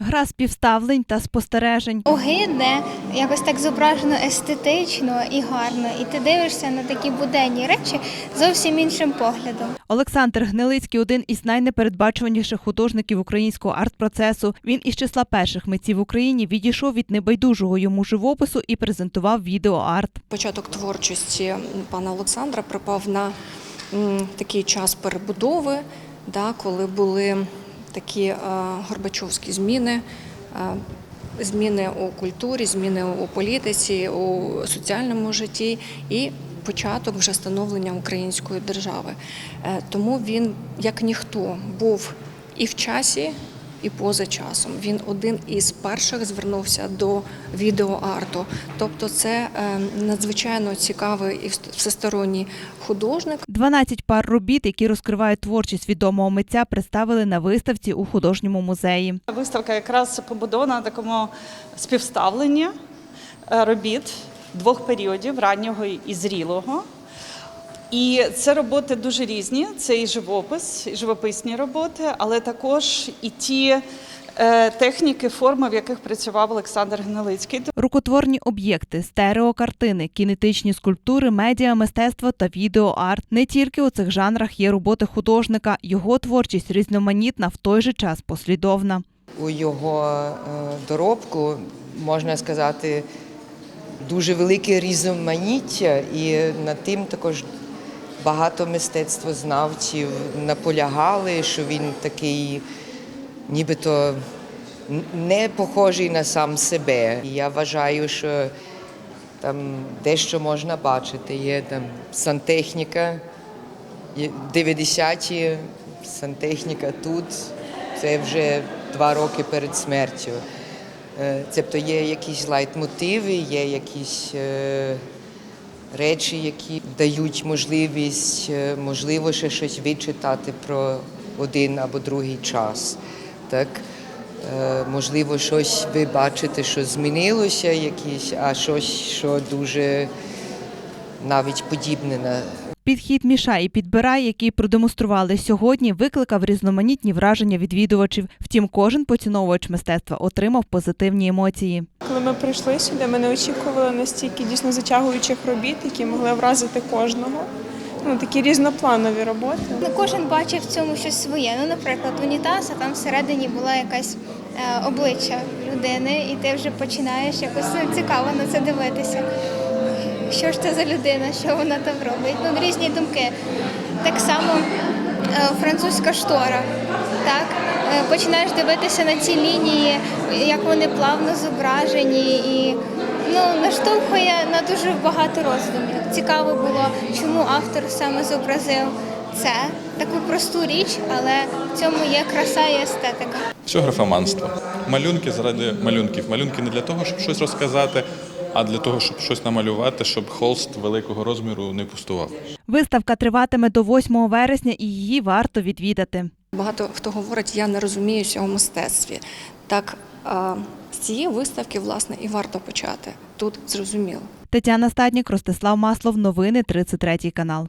Гра співставлень та спостережень. Огидне, якось так зображено естетично і гарно. І ти дивишся на такі буденні речі зовсім іншим поглядом. Олександр Гнилицький один із найнепередбачуваніших художників українського арт-процесу. Він із числа перших митців в Україні відійшов від небайдужого йому живопису і презентував відеоарт. Початок творчості пана Олександра припав на такий час перебудови, да, коли були такі е, горбачовські зміни. е, Зміни у культурі, зміни у політиці, у соціальному житті і початок вже становлення української держави. Е, Тому він, як ніхто, був і в часі, і поза часом. Він один із перших звернувся до відеоарту. Тобто, це е, надзвичайно цікавий і всесторонній художник. 12 пар робіт, які розкривають творчість відомого митця, представили на виставці у художньому музеї. Виставка якраз побудована на такому співставленні е, робіт двох періодів раннього і зрілого. І це роботи дуже різні. Це і живопис, і живописні роботи, але також і ті е, техніки, форми, в яких працював Олександр Гнилицький. Рукотворні об'єкти, стереокартини, кінетичні скульптури, медіа, мистецтво та відеоарт. Не тільки у цих жанрах є роботи художника, його творчість різноманітна, в той же час послідовна. у його е, доробку, можна сказати, дуже велике різноманіття, і над тим також багато мистецтвознавців наполягали, що він такий нібито не похожий на сам себе. І я вважаю, що там дещо можна бачити. Є там сантехніка, 90-ті, сантехніка тут. Це вже два роки перед смертю. Тобто є якісь лайтмотиви, є якісь е, речі, які дають можливість, е, можливо, ще щось вичитати про один або другий час. Так? Е, Можливо, щось ви бачите, що змінилося, якісь, а щось, що дуже навіть подібне на Підхід мішай і підбирай, який продемонстрували сьогодні, викликав різноманітні враження відвідувачів. Втім, кожен поціновувач мистецтва отримав позитивні емоції. Ми прийшли сюди, ми не очікували настільки дійсно затягуючих робіт, які могли вразити кожного. Ну, такі різнопланові роботи. Ну, кожен бачив в цьому щось своє. Ну, наприклад, унітаз, а там всередині була якась е, обличчя людини, і ти вже починаєш якось ну, цікаво на це дивитися. Що ж це за людина, що вона там робить? Ну, різні думки. Так само французька штора. Так? Е, Починаєш дивитися на ці лінії, як вони плавно зображені, і ну, наштовхує на дуже багато роздумів. Цікаво було, чому автор саме зобразив це, таку просту річ, але в цьому є краса і естетика. Все графоманство. Малюнки заради малюнків. Малюнки не для того, щоб щось розказати, а для того, щоб щось намалювати, щоб холст великого розміру не пустував. Виставка триватиме до 8 вересня і її варто відвідати. Багато хто говорить, я не розуміюся у мистецтві. Так е, з цієї виставки, власне, і варто почати. Тут зрозуміло. Тетяна Стаднік, Ростислав Маслов. Новини 33 канал.